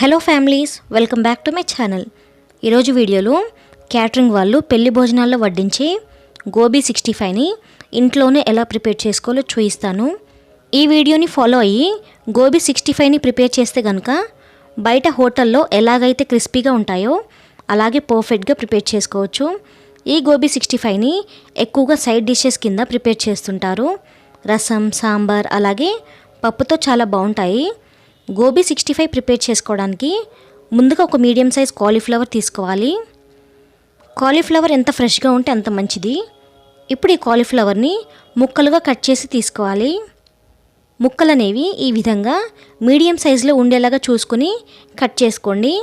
Hello families welcome back to my channel. ఈరోజు వీడియోలో catering వాళ్ళు పెళ్ళి భోజనాల్లో వడ్డించి గోబీ సిక్స్టీ ఫైవ్ని ఇంట్లోనే ఎలా ప్రిపేర్ చేసుకోవాలో చూపిస్తాను. ఈ వీడియోని ఫాలో అయ్యి గోబీ సిక్స్టీ ఫైవ్ని ప్రిపేర్ చేస్తే కనుక బయట హోటల్లో ఎలాగైతే క్రిస్పీగా ఉంటాయో అలాగే పర్ఫెక్ట్గా ప్రిపేర్ చేసుకోవచ్చు. ఈ గోబీ సిక్స్టీ ఫైవ్ని ఎక్కువగా సైడ్ డిషెస్ కింద ప్రిపేర్ చేస్తుంటారు. రసం సాంబార్ అలాగే పప్పుతో చాలా బాగుంటాయి. గోబీ సిక్స్టీ ఫైవ్ ప్రిపేర్ చేసుకోవడానికి ముందుగా ఒక మీడియం సైజ్ కాలీఫ్లవర్ తీసుకోవాలి. కాలీఫ్లవర్ ఎంత ఫ్రెష్గా ఉంటే అంత మంచిది. ఇప్పుడు ఈ కాలీఫ్లవర్ని ముక్కలుగా కట్ చేసి తీసుకోవాలి. ముక్కలు అనేవి ఈ విధంగా మీడియం సైజులో ఉండేలాగా చూసుకుని కట్ చేసుకోండి.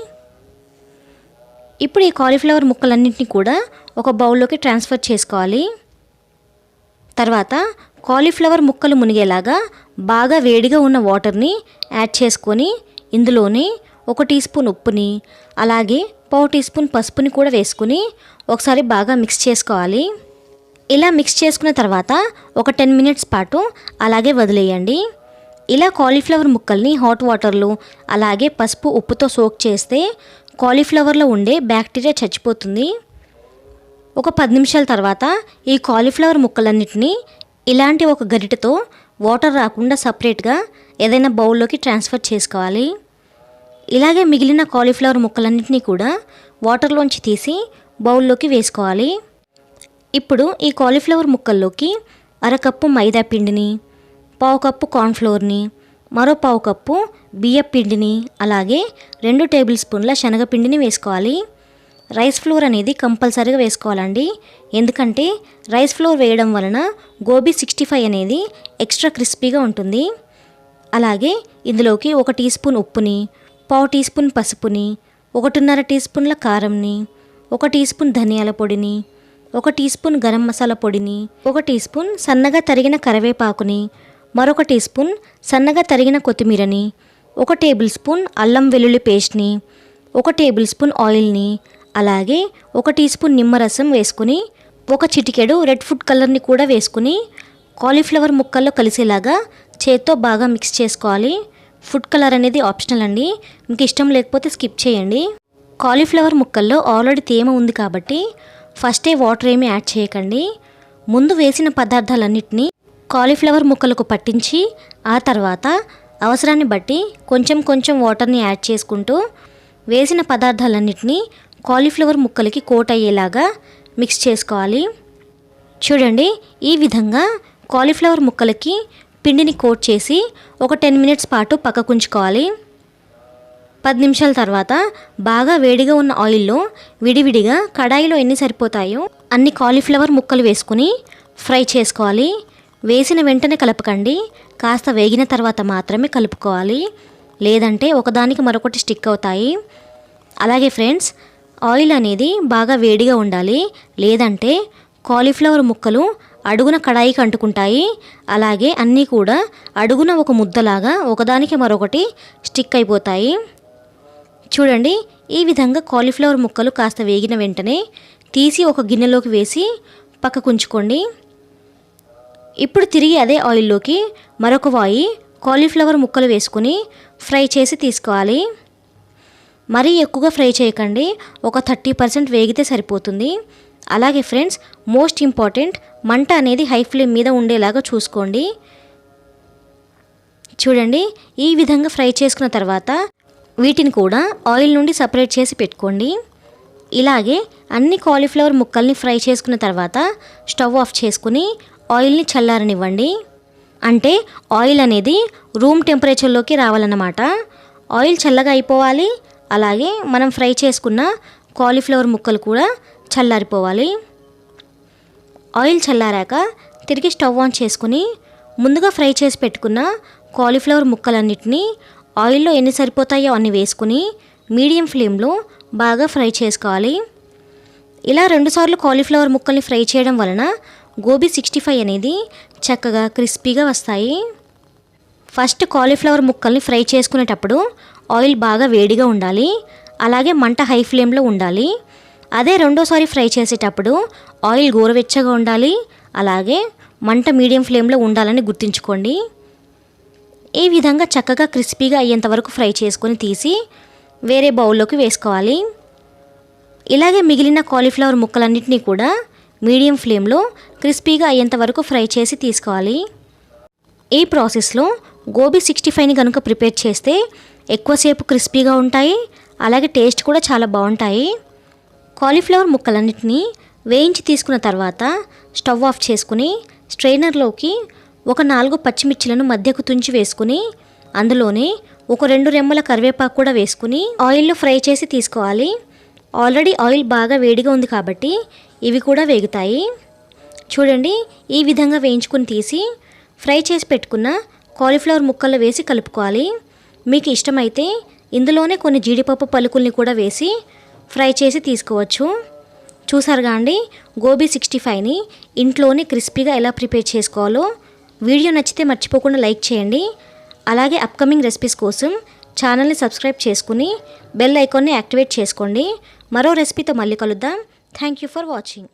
ఇప్పుడు ఈ కాలీఫ్లవర్ ముక్కలన్నింటినీ కూడా ఒక బౌల్లోకి ట్రాన్స్ఫర్ చేసుకోవాలి. తర్వాత కాలీఫ్లవర్ ముక్కలు మునిగేలాగా బాగా వేడిగా ఉన్న వాటర్ని యాడ్ చేసుకొని ఇందులోనే ఒక టీ స్పూన్ ఉప్పుని అలాగే పావు టీ స్పూన్ పసుపుని కూడా వేసుకుని ఒకసారి బాగా మిక్స్ చేసుకోవాలి. ఇలా మిక్స్ చేసుకున్న తర్వాత ఒక టెన్ మినిట్స్ పాటు అలాగే వదిలేయండి. ఇలా కాలీఫ్లవర్ ముక్కల్ని హాట్ వాటర్లో అలాగే పసుపు ఉప్పుతో సోక్ చేస్తే కాలీఫ్లవర్లో ఉండే బ్యాక్టీరియా చచ్చిపోతుంది. ఒక పది నిమిషాల తర్వాత ఈ కాలీఫ్లవర్ ముక్కలన్నిటినీ ఇలాంటి ఒక గరిటతో వాటర్ రాకుండా సపరేట్గా ఏదైనా బౌల్లోకి ట్రాన్స్ఫర్ చేసుకోవాలి. ఇలాగే మిగిలిన కాలీఫ్లవర్ ముక్కలన్నింటినీ కూడా వాటర్లోంచి తీసి బౌల్లోకి వేసుకోవాలి. ఇప్పుడు ఈ కాలీఫ్లవర్ ముక్కల్లోకి అరకప్పు మైదా పిండిని పావు కప్పు కార్న్ఫ్లోర్ని మరో పావు కప్పు బియ్య పిండిని అలాగే రెండు టేబుల్ స్పూన్ల శనగపిండిని వేసుకోవాలి. రైస్ ఫ్లోర్ అనేది కంపల్సరీగా వేసుకోవాలండి. ఎందుకంటే రైస్ ఫ్లోర్ వేయడం వలన గోబీ సిక్స్టీ ఫైవ్ అనేది ఎక్స్ట్రా క్రిస్పీగా ఉంటుంది. అలాగే ఇందులోకి ఒక టీ స్పూన్ ఉప్పుని పావు టీ స్పూన్ పసుపుని ఒకటిన్నర టీ స్పూన్ల కారంని ఒక టీ స్పూన్ ధనియాల పొడిని ఒక టీ స్పూన్ గరం మసాలా పొడిని ఒక టీ స్పూన్ సన్నగా తరిగిన కరివేపాకుని మరొక టీ స్పూన్ సన్నగా తరిగిన కొత్తిమీరని ఒక టేబుల్ స్పూన్ అల్లం వెల్లుల్లి పేస్ట్ని ఒక టేబుల్ స్పూన్ ఆయిల్ని అలాగే ఒక టీ స్పూన్ నిమ్మరసం వేసుకుని ఒక చిటికెడు రెడ్ ఫుడ్ కలర్ని కూడా వేసుకుని కాలీఫ్లవర్ ముక్కల్లో కలిసేలాగా చేత్తో బాగా మిక్స్ చేసుకోవాలి. ఫుడ్ కలర్ అనేది ఆప్షనల్ అండి. మీకు ఇష్టం లేకపోతే స్కిప్ చేయండి. కాలీఫ్లవర్ ముక్కల్లో ఆల్రెడీ తేమ ఉంది కాబట్టి ఫస్టే వాటర్ ఏమీ యాడ్ చేయకండి. ముందు వేసిన పదార్థాలన్నింటినీ కాలీఫ్లవర్ ముక్కలకు పట్టించి ఆ తర్వాత అవసరాన్ని బట్టి కొంచెం కొంచెం వాటర్ని యాడ్ చేసుకుంటూ వేసిన పదార్థాలన్నింటినీ కాలీఫ్లవర్ ముక్కలకి కోట్ అయ్యేలాగా మిక్స్ చేసుకోవాలి. చూడండి ఈ విధంగా కాలీఫ్లవర్ ముక్కలకి పిండిని కోట్ చేసి ఒక టెన్ మినిట్స్ పాటు పక్కకుంచుకోవాలి. పది నిమిషాల తర్వాత బాగా వేడిగా ఉన్న ఆయిల్లో విడివిడిగా కడాయిలో ఎన్ని సరిపోతాయో అన్ని కాలీఫ్లవర్ ముక్కలు వేసుకుని ఫ్రై చేసుకోవాలి. వేసిన వెంటనే కలపకండి కాస్త వేగిన తర్వాత మాత్రమే కలుపుకోవాలి. లేదంటే ఒకదానికి మరొకటి స్టిక్ అవుతాయి. అలాగే ఫ్రెండ్స్ ఆయిల్ అనేది బాగా వేడిగా ఉండాలి. లేదంటే కాలీఫ్లవర్ ముక్కలు అడుగున కడాయికి అంటుకుంటాయి. అలాగే అన్నీ కూడా అడుగున ఒక ముద్దలాగా ఒకదానికి మరొకటి స్టిక్ అయిపోతాయి. చూడండి ఈ విధంగా కాలీఫ్లవర్ ముక్కలు కాస్త వేగిన వెంటనే తీసి ఒక గిన్నెలోకి వేసి పక్కకుంచుకోండి ఇప్పుడు తిరిగి అదే ఆయిల్లోకి మరొక వాయి కాలీఫ్లవర్ ముక్కలు వేసుకుని ఫ్రై చేసి తీసుకోవాలి. మరీ ఎక్కువగా ఫ్రై చేయకండి. ఒక థర్టీ పర్సెంట్ వేగితే సరిపోతుంది. అలాగే ఫ్రెండ్స్ మోస్ట్ ఇంపార్టెంట్ మంట అనేది హై ఫ్లేమ్ మీద ఉండేలాగా చూసుకోండి. చూడండి ఈ విధంగా ఫ్రై చేసుకున్న తర్వాత వీటిని కూడా ఆయిల్ నుండి సపరేట్ చేసి పెట్టుకోండి. ఇలాగే అన్ని కాలీఫ్లవర్ ముక్కల్ని ఫ్రై చేసుకున్న తర్వాత స్టవ్ ఆఫ్ చేసుకుని ఆయిల్ని చల్లారనివ్వండి. అంటే ఆయిల్ అనేది రూమ్ టెంపరేచర్లోకి రావాలన్నమాట. ఆయిల్ చల్లగా అయిపోవాలి అలాగే మనం ఫ్రై చేసుకున్న కాలీఫ్లవర్ ముక్కలు కూడా చల్లారిపోవాలి. ఆయిల్ చల్లారాక తిరిగి స్టవ్ ఆన్ చేసుకుని ముందుగా ఫ్రై చేసి పెట్టుకున్న కాలీఫ్లవర్ ముక్కలన్నిటినీ ఆయిల్లో ఎన్ని సరిపోతాయో అన్ని వేసుకుని మీడియం ఫ్లేమ్లో బాగా ఫ్రై చేసుకోవాలి. ఇలా రెండుసార్లు కాలీఫ్లవర్ ముక్కల్ని ఫ్రై చేయడం వలన గోబీ సిక్స్టీ ఫైవ్ అనేది చక్కగా క్రిస్పీగా వస్తాయి. ఫస్ట్ కాలీఫ్లవర్ ముక్కల్ని ఫ్రై చేసుకునేటప్పుడు ఆయిల్ బాగా వేడిగా ఉండాలి. అలాగే మంట హై ఫ్లేమ్లో ఉండాలి. అదే రెండోసారి ఫ్రై చేసేటప్పుడు ఆయిల్ గోరువెచ్చగా ఉండాలి. అలాగే మంట మీడియం ఫ్లేమ్లో ఉండాలని గుర్తుంచుకోండి. ఈ విధంగా చక్కగా క్రిస్పీగా అయ్యేంత వరకు ఫ్రై చేసుకొని తీసి వేరే బౌల్లోకి వేసుకోవాలి. ఇలాగే మిగిలిన కాలీఫ్లవర్ ముక్కలన్నింటినీ కూడా మీడియం ఫ్లేమ్లో క్రిస్పీగా అయ్యేంత వరకు ఫ్రై చేసి తీసుకోవాలి. ఈ ప్రాసెస్లో గోబీ సిక్స్టీ ఫైవ్ని కనుక ప్రిపేర్ చేస్తే ఎక్కువసేపు క్రిస్పీగా ఉంటాయి. అలాగే టేస్ట్ కూడా చాలా బాగుంటాయి. కాలీఫ్లవర్ ముక్కలన్నిటినీ వేయించి తీసుకున్న తర్వాత స్టవ్ ఆఫ్ చేసుకుని స్ట్రైనర్లోకి ఒక నాలుగు పచ్చిమిర్చిలను మధ్యకు తుంచి వేసుకుని అందులోనే ఒక రెండు రెమ్మల కరివేపాకు కూడా వేసుకుని ఆయిల్లో ఫ్రై చేసి తీసుకోవాలి. ఆల్రెడీ ఆయిల్ బాగా వేడిగా ఉంది కాబట్టి ఇవి కూడా వేగుతాయి. చూడండి ఈ విధంగా వేయించుకుని తీసి ఫ్రై చేసి పెట్టుకున్న కాలీఫ్లవర్ ముక్కలు వేసి కలుపుకోవాలి. మీకు ఇష్టమైతే ఇందులోనే కొన్ని జీడిపప్పు పలుకుల్ని కూడా వేసి ఫ్రై చేసి తీసుకోవచ్చు. చూసారుగా అండి? గోబీ సిక్స్టీ ఫైవ్ని ఇంట్లోనే క్రిస్పీగా ఎలా ప్రిపేర్ చేసుకోవాలో వీడియో నచ్చితే మర్చిపోకుండా లైక్ చేయండి. అలాగే అప్కమింగ్ రెసిపీస్ కోసం ఛానల్ని సబ్స్క్రైబ్ చేసుకుని బెల్ ఐకాన్ని యాక్టివేట్ చేసుకోండి. మరో రెసిపీతో మళ్ళీ కలుద్దాం. Thank you for watching.